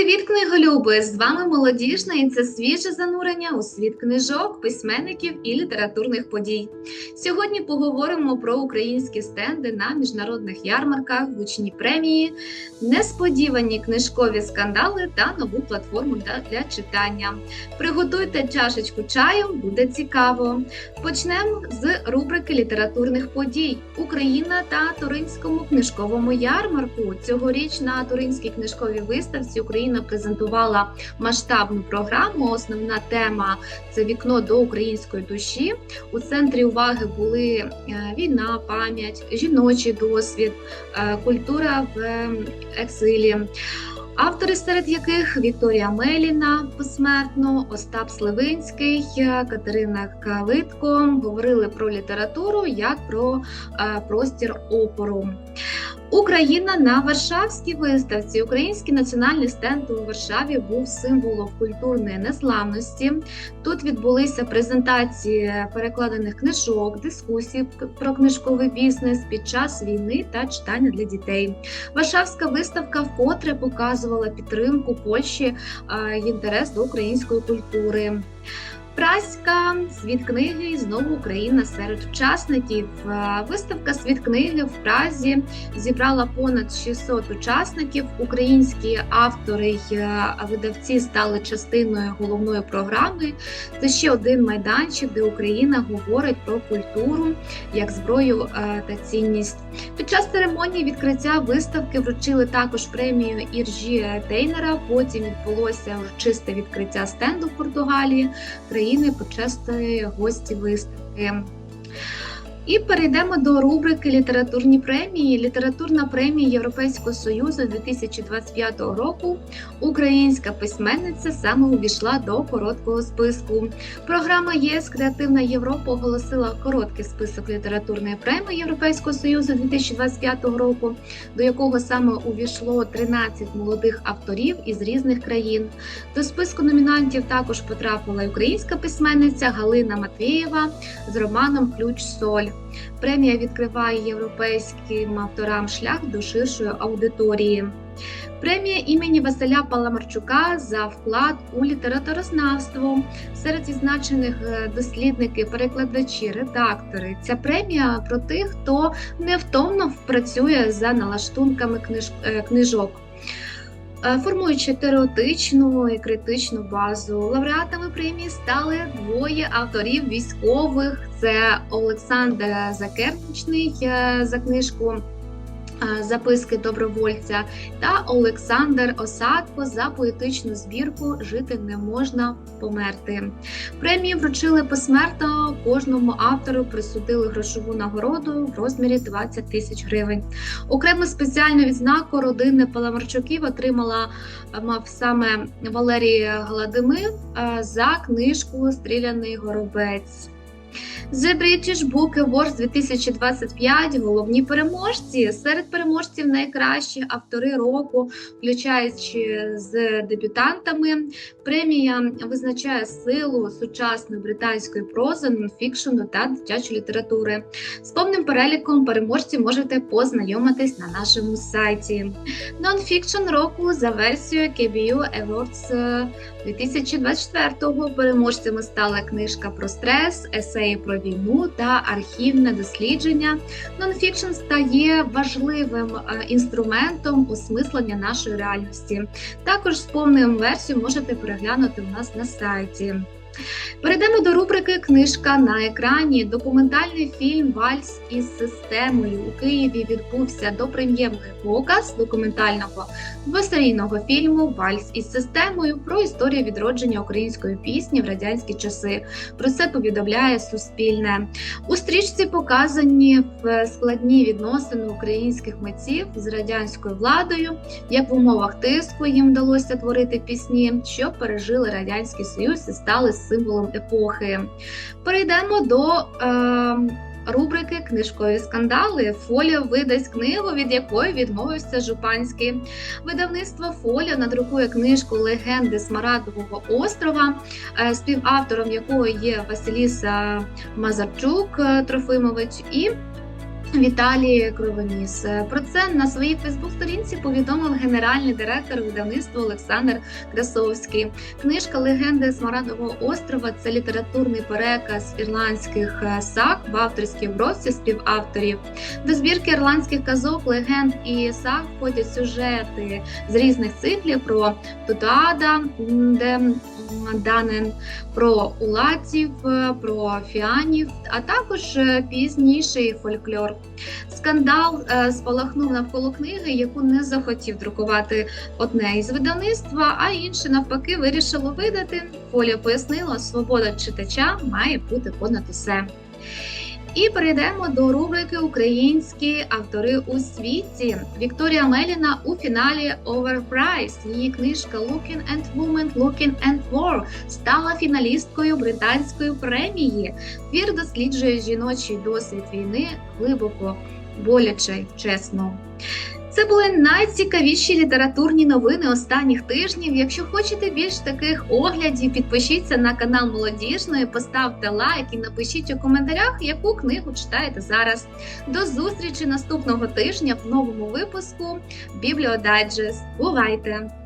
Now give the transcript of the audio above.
Привіт, книголюби! З вами молодіжна і це свіже занурення у світ книжок, письменників і літературних подій. Сьогодні поговоримо про українські стенди на міжнародних ярмарках, гучні премії, несподівані книжкові скандали та нову платформу для, читання. Приготуйте чашечку чаю, буде цікаво. Почнемо з рубрики літературних подій. Україна та Туринському книжковому ярмарку. Цьогоріч на Туринській книжковій виставці Україна презентувала масштабну програму. Основна тема це вікно до української душі. У центрі уваги були е, війна, пам'ять, жіночий досвід, е, культура в е, екзилі. Автори, серед яких Вікторія Меліна посмертно, Остап Сливинський, Катерина Калитко говорили про літературу як про простір опору. Україна на Варшавській виставці. Український національний стенд у Варшаві був символом культурної незламності. Тут відбулися презентації перекладених книжок, дискусії про книжковий бізнес під час війни та читання для дітей. Варшавська виставка вкотре показувала підтримку Польщі е, інтерес до української культури. Праська світ книги знову Україна серед учасників. Е, Виставка світ книги в Празі зібрала понад 600 учасників. Українські автори й е, видавці стали частиною головної програми. Це ще один майданчик, де Україна говорить про культуру як зброю е, та цінність. Під час церемонії відкриття виставки вручили також премію Іржі Тейнера. Потім відбулося урочисте відкриття стенду в Португалії країни почасти гості виставки. І перейдемо до рубрики Літературні премії. Літературна премія Європейського Союзу 2025 року. Українська письменниця саме увійшла до короткого списку. Програма ЄС Креативна Європа оголосила короткий список літературної премії Європейського Союзу 2025 року, до якого саме увійшло 13 молодих авторів із різних країн. До списку номінантів також потрапила українська письменниця Галина Матвієва з романом Ключ Соль. Премія відкриває європейським авторам шлях до ширшої аудиторії. Премія імені Василя Паламарчука за вклад у літературознавство серед відзначених е, дослідники, перекладачі, редактори. Ця премія про тих, хто невтомно працює за налаштунками книж... е, книжок. Е, Формуючи теоретичну і критичну базу, лауреатами премії стали двоє авторів військових: це Олександр Закерничний е, за книжку Записки добровольця та Олександр Осадко за поетичну збірку Жити не можна померти. Премії вручили посмертно кожному автору присудили грошову нагороду в розмірі 20 тисяч гривень. Окрему спеціальну відзнаку родини Паламарчуків отримала е, мав саме Валерій Гладимир е, за книжку Стріляний горобець. The British Book Awards 2025 головні переможці. Серед переможців найкращі автори року, включаючи з дебютантами. Премія визначає силу сучасної британської прози, нонфікшену та дитячої літератури. З повним переліком переможців можете познайомитись на нашому сайті. Нонфікшн року за версією KBU Awards е, 2024-го переможцями стала книжка про стрес, есеї про війну та архівне дослідження. Нонфікшн стає важливим е, інструментом осмислення нашої реальності. Також повну версію можете переглянути у нас на сайті. Перейдемо до рубрики Книжка на екрані. Документальний фільм Вальс із системою у Києві відбувся допрем'єрний показ документального двосерійного фільму Вальс із системою про історію відродження української пісні в радянські часи. Про це повідомляє Суспільне. У стрічці показані складні відносини українських митців з радянською владою, як в умовах тиску їм вдалося творити пісні, що пережили радянський союз і стали символом епохи. Перейдемо до е, рубрики Книжкові скандали. Фоліо видасть книгу, від якої відмовився Жупанський. Видавництво Фоліо надрукує книжку Легенди Смарадового острова, е, співавтором якого є Василіса Мазарчук е, Трофимович. і Віталій Кровоніс. Про це на своїй Фейсбук-сторінці повідомив генеральний директор видавництва Олександр Красовський. Книжка Легенди Смарадового острова це літературний переказ ірландських е, саг в авторській обробці співавторів. До збірки ірландських казок, легенд і саг входять сюжети з різних циклів про Тутаада, де Данен, про уладців, е, про фіанів, а також е, пізніший фольклор. Скандал е, спалахнув навколо книги, яку не захотів друкувати одне із видавництва, а інше навпаки вирішило видати. Поля пояснила, свобода читача має бути понад усе. І перейдемо до рубрики Українські автори у світі. Вікторія Меліна у фіналі Overpriced. Її книжка Looking and Woman, Looking and War стала фіналісткою британської премії. Твір досліджує жіночий досвід війни глибоко, боляче, чесно. Це були найцікавіші літературні новини останніх тижнів. Якщо хочете більш таких оглядів, підпишіться на канал Молодіжної, поставте лайк і напишіть у коментарях, яку книгу читаєте зараз. До зустрічі наступного тижня в новому випуску Бібліодайджест. Бувайте!